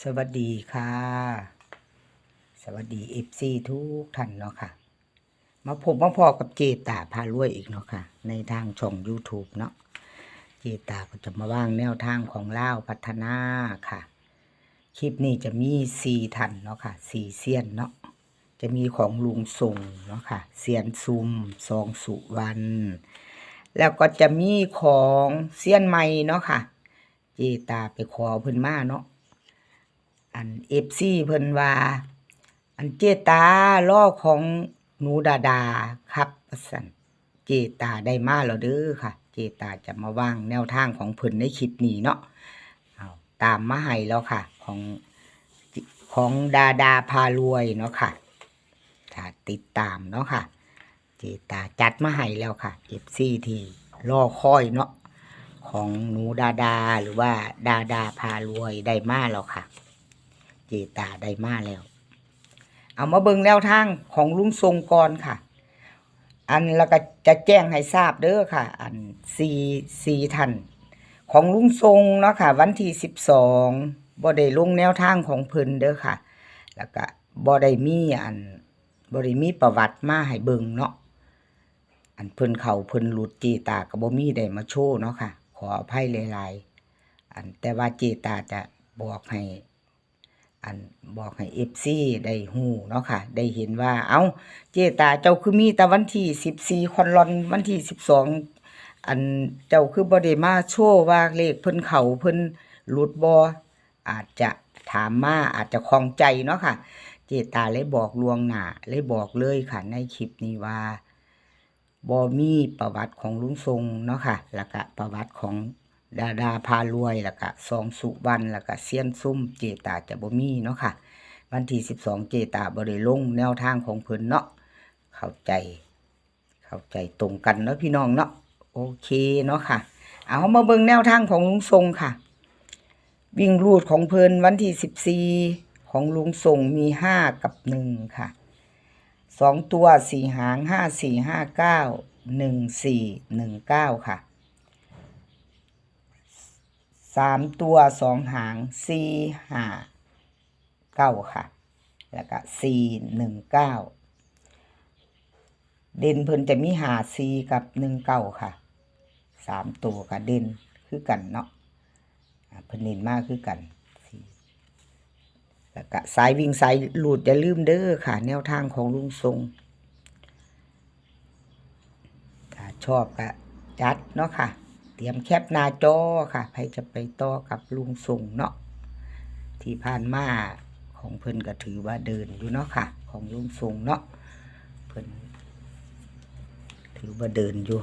สวัสดีค่ะ สวัสดีเอฟซีทุกท่านเนาะค่ะ มาพบมาพอกับเจตาพารวยอีกเนาะค่ะ ในทางช่อง YouTube เนาะเจตาก็จะมาว่างแนวทางของเล่าพัฒนาค่ะ คลิปนี้จะมีสี่ท่านเนาะค่ะสี่เซียนเนาะจะมีของลุงทรงเนาะค่ะเซียนซุมซองสุวรรณแล้วก็จะมีของเซียนใหม่เนาะค่ะ เจตาไปขอเพิ่นมาเนาะ อันเอฟซีเพิ่นว่า อันเจตาล่อของหนูดาดาครับว่าซั่นเจตาได้มาแล้วเด้อค่ะ เจตาจะมาว่างแนวทางของเพิ่นในคลิปนี้เนาะเอาตามมาให้แล้วค่ะ ของของดาดาพารวยเนาะค่ะถ้าติดตามเนาะค่ะ เจตาจัดมาให้แล้วค่ะเอฟซีที่รอคอยเนาะของหนูดาดาหรือว่าดาดาพารวยได้มาแล้วค่ะ จตาได้มาแล้ว เอามาเบิ่งแนวทางของลุงทรงก่อนค่ะ อันแล้วก็จะแจ้งให้ทราบเด้อค่ะ อันสี่สี่ทันของลุงทรงเนาะค่ะ วันที่สิบสองบ่ได้ลงแนวทางของเพิ่นเด้อค่ะ แล้วก็บ่ได้มีอันบ่ได้มีประวัติมาให้เบิ่งเนาะอันเพิ่นเขาเพิ่นหลุดเจตาก็บ่มีได้มาโชว์เนาะค่ะ ขออภัยหลายๆอันแต่ว่าเจตาจะบอกให้ อันบอกให้เอฟซีได้ฮู้เนาะค่ะ ได้เห็นว่าเอา้าเจตาเจ้าคือมีแต่วันที่สิบสี่คอนลอนวันที่สิบสองอันเจ้าคือบ่ได้มาโชว์ว่าเลขเพิ่นเขาเพิ่นหลุดบ่อาจจะถามมาอาจจะคลองใจเนาะค่ะ เจตาเลยบอกลวงหน้าเลยบอกเลยค่ะ ในคลิปนี้ว่าบ่มีประวัติของลุงทรงเนาะค่ะแล้วก็ประวัติของ ดาดาพารวยแล้วก็ซองสุวรรณแล้วก็เซียนซุ่มเจตาจะบ่มีเนาะค่ะ วันที่สิบสองเจตาบริลงแนวทางของเพิ่นเนาะเข้าใจ เข้าใจตรงกันเนาะพี่น้องเนาะโอเคเนาะค่ะ เอามาเบิ่งแนวทางของลุงทรงค่ะ วิ่งรูดของเพิ่นวันที่สิบสี่ของลุงทรงมีห้ากับหนึ่งค่ะสองตัวสี่หางห้าสี่ห้าเก้าหนึ่งสี่หนึ่งเก้าค่ะ สามตัวสองหางสี่ห้าเก้าค่ะ แล้วก็สี่หนึ่งเก้าเด่นเพิ่นจะมีหาซีกับหนึ่งเก้าค่ะสามตัวกับเด่นคือกันเนาะเพิ่นเน้นมากคือกันแล้วก็สายวิ่งสายหลุดอย่าลืมเด้อค่ะ แนวทางของลุงทรงถ้าชอบก็จัดเนาะค่ะ รียมแคปหน้าจอค่ะใครจะไปต่อกับลุงทรงเนาะที่ผ่านมาของเพิ่นก็ถือว่าเดินอยู่เนาะค่ะ ของลุงทรงเนาะเพิ่นถือว่าเดินอยู่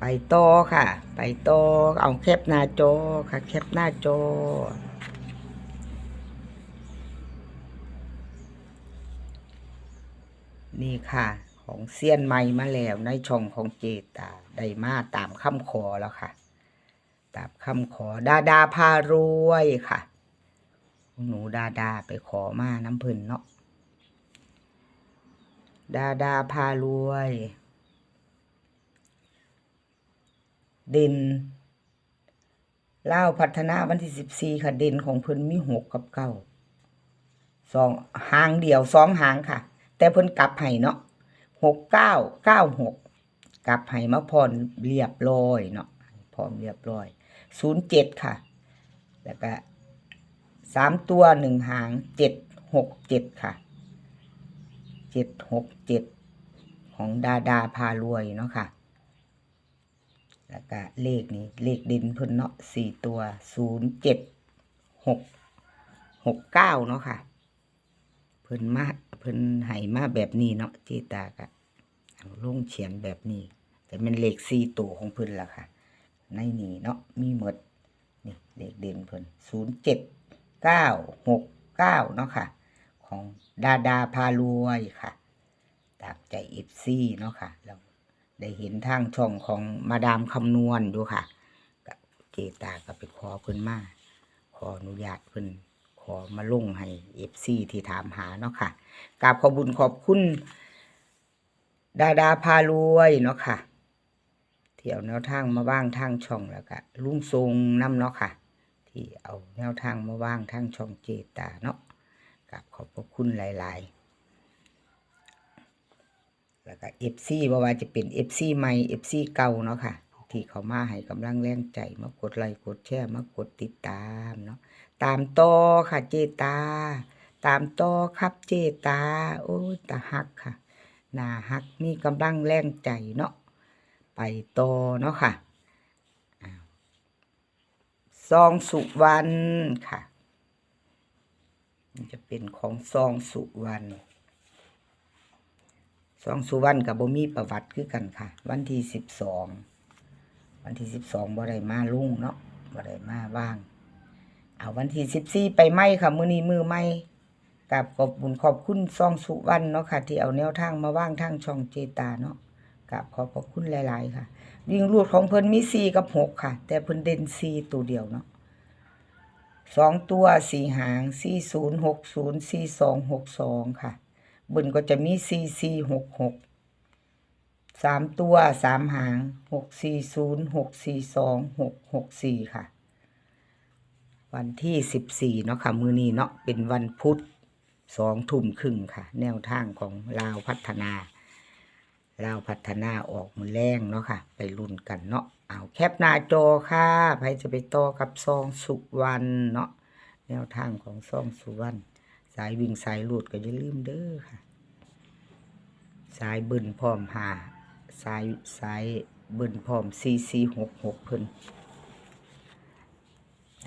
ไปต่อค่ะ ไปต่อเอาแคปหน้าจอค่ะ แคปหน้าจอนี่ค่ะ ของเซียนใหม่มาแล้วในช่องของเจตาได้มาตามคำขอแล้วค่ะ ตามคำขอดาดาพารวยค่ะหนูดาดาไปขอมาน้ำพิ่นเนาะดาดาพารวยเด่นเล่าพัฒนาวันที่สิบสี่ค่ะเด่นของเพิ่นมีหกกับเก้าสองหางเดียวสองหางค่ะ แต่เพิ่นกลับให้เนาะ หกเก้าเก้าหกกลับให้มาพรเรียบร้อยเนาะพร้อมเรียบร้อยศูนย์เจ็ดค่ะ แล้วก็สามตัวหนึ่งหางเจ็ดหกเจ็ดค่ะเจ็ดหกเจ็ดของดาดาพารวยเนาะค่ะ แล้วก็เลขนี้เลขด่นเพิ่นเนาะสี่ตัวศูนย์เจ็ดหกหกเก้าเนาะค่ะ เพิ่นมา เพิ่นให้มาแบบนี้เนาะเจตากะลงเขียนแบบนี้ แต่เป็นเลขสี่ตัวของเพิ่นล่ะค่ะ ในนี้เนาะมีหมดนี่เลขเด่นเพิ่นศูนย์เจ็ดเก้าหกเก้าเนาะค่ะ ของดาดาพารวยค่ะ ตามใจเอฟซีเนาะค่ะเราได้เห็นทางช่องของมาดามคำนวณอยู่ค่ะเจตาก็ไปขอเพิ่นมาขออนุญาตเพิ่น อมาลงให้เอฟซีที่ถามหาเนาะค่ะกราบขอบุญขอบคุณ ดาดาพารวยเนาะค่ะ เที่ยวแนวทางมาบ้างทางช่องแล้วก็ลุงทรงน้ำเนาะค่ะ ที่เอาแนวทางมาว่างทางช่องเจตาเนาะกับขอบพระคุณหลาย ๆแล้วก็เอฟซีบ่ว่าจะเป็นเอฟซีใหม่เอฟซีเก่าเนาะค่ะ ที่เขามาให้กำลังแรงใจมากดไลค์กดแชร์มากดติดตามเนาะ ตามโตค่ะเจตา ตามโตครับเจตา โอ้ตาฮักค่ะนาฮักมีกำลังแรงใจเนาะไปโตเนาะค่ะซองสุวรรณค่ะจะเป็นของซองสุวรรณสองสุวรรณกับบ่มีประวัติคือกันค่ะ วันที่สิบสองวันที่สิบสองบ่ได้มาลุ่งเนาะบ่ได้มาว่าง เอาวันที่สิบสี่ไปไหมค่ะมือนี้มือไหมกับขอบบุญขอบคุณซองสุวรรณเนาะค่ะ ที่เอาแนวทางมาว่างทางช่องเจตาเนาะกับขอบพระคุณหลาย ๆ ค่ะ วิ่งรูดของเพิ่นมีสี่กับหกค่ะ แต่เพิ่นเด่นสี่ตัวเดียวเนาะสองตัวสี่หางสี่ศูนย์หกศูนย์สี่สองหกสองค่ะบนก็จะมีสี่สี่หกหกสามตัวสามหางหกสี่ศูนย์หกสี่สองหกหกสี่ค่ะ วันที่สิบสี่เนาะค่ะ มือนี้เนาะเป็นวันพุธสองทุ่มครึ่งค่ะ แนวทางของลาวพัฒนาลาวพัฒนาออกมือแรงเนาะค่ะ ไปรุ่นกันเนาะเอาแคปหน้าจอค่ะใครจะไปต่อกับซองสุวรรณเนาะแนวทางของซองสุวรรณสายวิ่งสายหลุดก็อย่าลืมเด้อค่ะ สายบึนพร้อมหาสายสายบึนพร้อมซีซีหกหกเพิ่น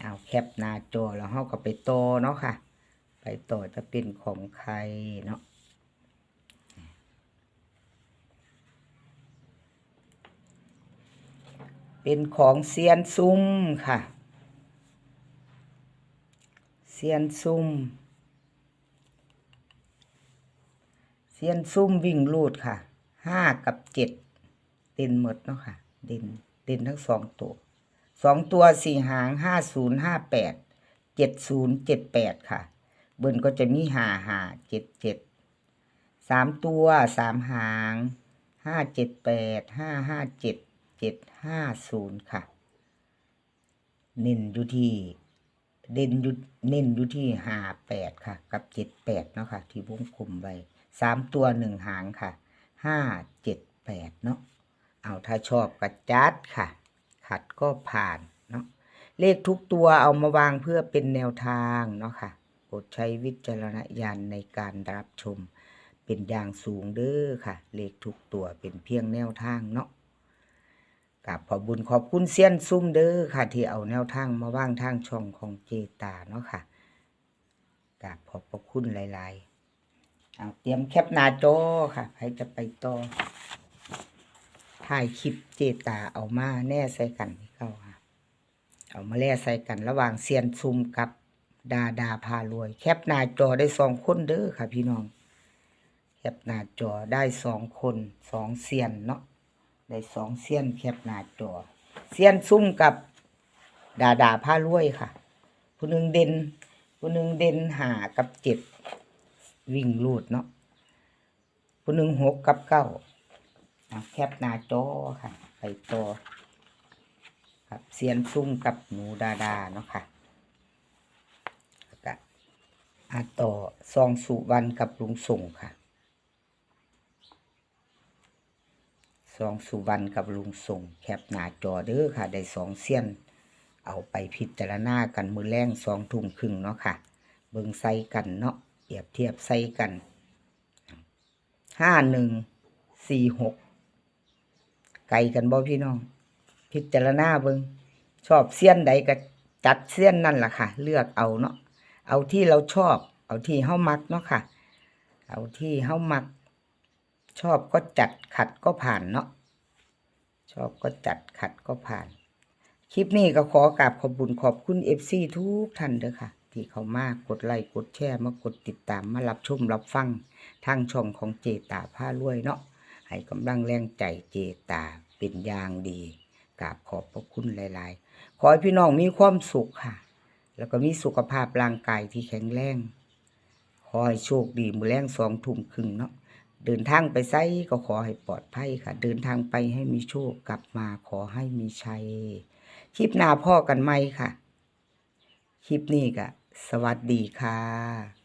เอาแคปหน้าจอแล้วเฮาก็ไปโตเนาะค่ะ ไปโตจะเป็นของใครเนาะเป็นของเซียนซุ่มค่ะ เซียนซุ่มเซียนซุ่มวิ่งลูดค่ะ ห้ากับเจ็ดเด่นหมดเนาะค่ะ เด่นเด่นทั้งสองตัว สองตัวสี่หางห้าศูนย์ห้าแปดเจ็ดศูนย์เจ็ดแปดค่ะ เบิ้ลก็จะมีหาหาเจ็ดเจ็ดสามตัวสามหางห้าเจ็ดแปดห้าห้าเจ็ดเจ็ดห้าศูนย์ค่ะ เน้นอยู่ที่เด่นอยู่เน้นอยู่ที่หาแปดค่ะ กับเจ็ดแปดเนาะค่ะ ที่วงกลมไว้สามตัวหนึ่งหางค่ะห้าเจ็ดแปดเนาะเอาถ้าชอบก็จัดค่ะ ขัดก็ผ่านเนาะเลขทุกตัวเอามาวางเพื่อเป็นแนวทางเนาะค่ะโปรดใช้วิจารณญาณในการรับชม เป็นอย่างสูงเด้อค่ะ เลขทุกตัวเป็นเพียงแนวทางเนาะกับขอบุญขอบคุณเซียนซุ่มเด้อค่ะ ที่เอาแนวทางมาว่างทางช่องของเจตาเนาะค่ะกับขอบพระคุณหลาย ๆ เอาเตรียมแคปหน้าจอค่ะใครจะไปต่อ ถ่ายคลิปเจตาเอามาแน่ใส่กันที่เข้าค่ะเอามาแล่ใส่กันระหว่างเซียนซุมกับดาดาพารวย แคปหน้าจอได้สองคนเด้อค่ะ พี่น้อง แคปหน้าจอได้สองคนสองเซียนเนาะได้สองเซียนแคปหน้าจอเซียนซุ่มกับดาดาพารวยค่ะผู้หนึ่งเด่นผู้หนึ่งเด่นหากับเจ็ดวิ่งลูดเนาะผู้หนึ่งหกกับเก้า แคปหน้าจอค่ะ ไปต่อครับเซียนซุ่มกับหนูดาดาเนาะค่ะแล้วก็อาต่อซองสุวรรณกับลุงส่งค่ะซองสุวรรณกับลุงส่ง แคปหน้าจอเด้อค่ะ ได้สองเซียน เอาไปพิจารณากันมือแรงสองทุ่มครึ่งเนาะค่ะ เบิงใส่กันเนาะเปรียบเทียบใส่กันห้าหนึ่งสี่หก ไกลกันบ่พี่น้อง พิจารณาเบิงชอบเสี้ยนใดก็จัดเสี้ยนนั่นล่ะค่ะ เลือกเอาเนาะเอาที่เราชอบ เอาที่เฮามักเนาะค่ะ เอาที่เฮามัก ชอบก็จัดขัดก็ผ่านเนาะชอบก็จัดขัดก็ผ่าน คลิปนี้ก็ขอกราบขอบบุญขอบคุณ FC ทุกท่านเด้อค่ะ ที่เขามากดไลค์กดแชร์มากดติดตามมารับชมรับฟังทางช่องของเจตาผ้ารวยเนาะ ให้กำลังแรงใจเจตาเป็นอย่างดีกราบขอบพระคุณหลาย ๆ ขอให้พี่น้องมีความสุขค่ะ แล้วก็มีสุขภาพร่างกายที่แข็งแรงขอให้โชคดีมือแรงสองทุ่มครึ่งเนาะเดินทางไปไซก็ขอให้ปลอดภัยค่ะ เดินทางไปให้มีโชคกลับมาขอให้มีชัยคลิปหน้าพ่อกันไหมค่ะ คลิปนี้ก็สวัสดีค่ะ